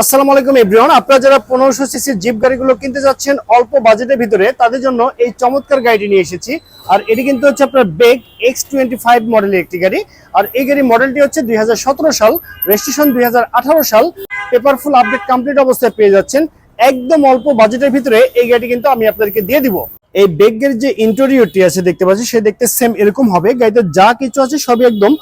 আসসালামু আলাইকুম এভরিওয়ান আপনারা যারা পনেরোশো সিসির জিপ গাড়িগুলো কিনতে যাচ্ছেন, অল্প বাজেটের ভিতরে, তাদের জন্য এই চমৎকার গাড়িটি নিয়ে এসেছি। আর এটি কিন্তু হচ্ছে আপনার বেগ এক্স টোয়েন্টি ফাইভ মডেলের একটি গাড়ি। আর এই গাড়ি মডেলটি হচ্ছে দুই হাজার সতেরো সাল রেজিস্ট্রেশন দুই হাজার আঠারো সাল। পেপারফুল আপডেট কমপ্লিট অবস্থায় পেয়ে যাচ্ছেন। একদম অল্প বাজেটের ভিতরে এই গাড়িটি কিন্তু আমি আপনাদেরকে দিয়ে দিব। এই বেগের যে ইন্টেরিয়রটি আছে দেখতে পাচ্ছি, সে দেখতে সেম এরকম হবে। গাড়িতে যা কিছু আছে সবই একদম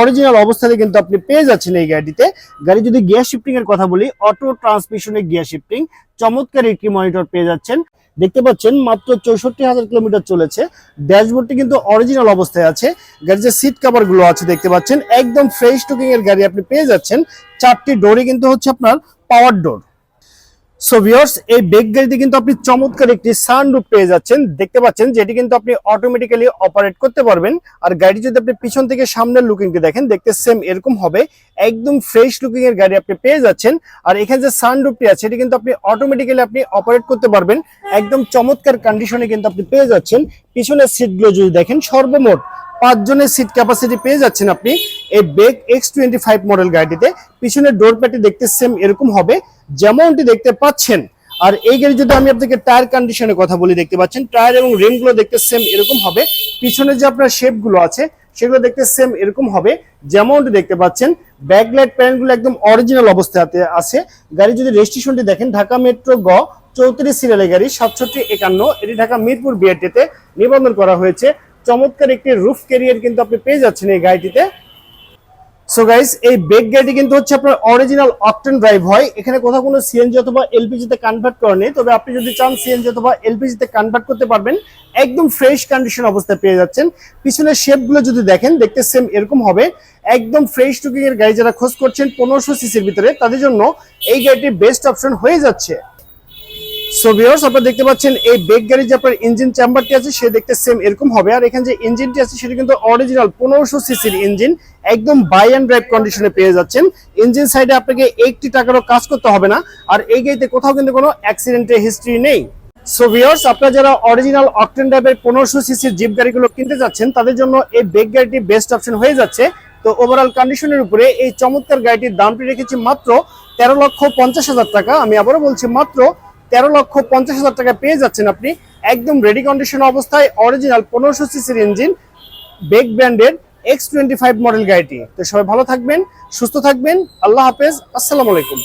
অরিজিনাল অবস্থাতে কিন্তু আপনি পেয়ে যাচ্ছেন এই গাড়িতে গাড়ি যদি গিয়ার শিফটিং এর কথা বলি অটো ট্রান্সমিশনের গিয়ার শিফটিং চমৎকার একটি মনিটর পেয়ে যাচ্ছেন। দেখতে পাচ্ছেন, মাত্র চৌষট্টি হাজার কিলোমিটার চলেছে। ড্যাশবোর্ডটি কিন্তু অরিজিনাল অবস্থায় আছে। গাড়ির যে সিট কভারগুলো আছে, দেখতে পাচ্ছেন, একদম ফ্রেশ টুকিং এর গাড়ি আপনি পেয়ে যাচ্ছেন। চারটি ডোরই কিন্তু হচ্ছে আপনার পাওয়ার ডোর সো ভিউয়ার্স এই বেগ গাড়িতে কিন্তু আপনি চমৎকার একটি সানরুফ পেয়ে যাচ্ছেন। দেখতে পাচ্ছেন যেটি কিন্তু আপনি অটোমেটিক্যালি অপারেট করতে পারবেন। আর গাড়ি যদি আপনি পিছন থেকে সামনের লুকিংটি দেখেন, দেখতে সেম এরকম হবে। একদম ফ্রেশ লুকিং এর গাড়ি আপনি পেয়ে যাচ্ছেন। আর এখানে যে সানরুফটি আছে, এটি কিন্তু আপনি অটোমেটিক্যালি আপনি অপারেট করতে পারবেন। একদম চমৎকার কন্ডিশনে কিন্তু আপনি পেয়ে যাচ্ছেন। পিছনের সিটগুলো যদি দেখেন, সর্বমোট পাঁচজনের সিট ক্যাপাসিটি পেয়ে যাচ্ছেন আপনি এই বেগ এক্স টোয়েন্টি ফাইভ মডেল গাড়িটিতে। পিছনের ডোর প্যাটি দেখতে সেম এরকম হবে, যেমনটি দেখতে পাচ্ছেন। আর এই গাড়ি যদি আমি আপনাকে টায়ার কন্ডিশনের কথা বলি, দেখতে পাচ্ছেন টায়ার এবং রিমগুলো দেখতে সেম এরকম হবে। পিছনে যে আপনার শেপগুলো আছে, সেগুলো দেখতে সেম এরকম হবে, যেমনটি দেখতে পাচ্ছেন ব্যাকলাইট প্যানেলগুলো একদম অরিজিনাল অবস্থাতে আছে। গাড়ি যদি রেজিস্ট্রেশনটি দেখেন, ঢাকা মেট্রো গ চৌত্রিশ সিরিয়ালের গাড়ি, সাতষট্টি একান্ন, এটি ঢাকা মিরপুর বিআরটিতে নিবন্ধন করা হয়েছে। চমৎকার একটি রুফ ক্যারিয়ার কিন্তু আপনি পেয়ে যাচ্ছেন এই গাড়িটিতে। সো গাইস এই বেগ গাড়িটি কিন্তু হচ্ছে আপনার অরিজিনাল অকটেন ড্রাইভ হয়। এখানে কোথাও কোনো সিএনজি অথবা এলপিজি তে কনভার্ট করা নেই। তবে আপনি যদি চান সিএনজি অথবা এলপিজি তে কনভার্ট করতে পারবেন, একদম ফ্রেশ কন্ডিশন অবস্থায় পেয়ে যাচ্ছেন। পিছনের শেপগুলো যদি দেখেন, দেখতে সেম এরকম হবে। একদম ফ্রেশ টুকিং এর গাড়ি যারা খোঁজ করছেন, পনেরোশো সিসির ভিতরে, তাদের জন্য এই গাড়িটি বেস্ট অপশন হয়ে যাচ্ছে। সো ভিউয়ার্স আপনারা দেখতে পাচ্ছেন এই বেগ গাড়ির যে আপনার ইঞ্জিন চেম্বারটি আছে, সে দেখতে সেম এরকম হবে। আর এখানে যে ইঞ্জিনটি আছে, সেটা কিন্তু অরিজিনাল পনেরোশো সিসির ইঞ্জিন একদম বাই অ্যান্ড ড্রাইভ কন্ডিশনে পেয়ে যাচ্ছেন। ইঞ্জিন সাইডে আপনাকে একটি টাকারও কাজ করতে হবে না। আর এই গাড়িতে কোথাও কিন্তু কোনো অ্যাক্সিডেন্টের হিস্ট্রি নেই। সো ভিউয়ার্স আপনারা যারা অরিজিনাল অকটেন ড্রাইভের পনেরোশো সিসির জিপ গাড়িগুলো কিনতে যাচ্ছেন, তাদের জন্য এই বেগ গাড়িটি বেস্ট অপশন হয়ে যাচ্ছে। তো ওভারঅল কন্ডিশনের উপরে এই চমৎকার গাড়িটির দামটি রেখেছি মাত্র তেরো লক্ষ পঞ্চাশ হাজার টাকা। আমি আবারও বলছি মাত্র তেরো লক্ষ পঞ্চাশ হাজার টাকা পেয়ে যাচ্ছেন আপনি। একদম রেডি কন্ডিশন অবস্থায় অরিজিনাল পনেরোশো সিসির ইঞ্জিন বেগ ব্র্যান্ডের এক্স টোয়েন্টি ফাইভ মডেল গাড়িটি। তো সবাই ভালো থাকবেন, সুস্থ থাকবেন, আল্লাহ হাফেজ, আসসালামু আলাইকুম।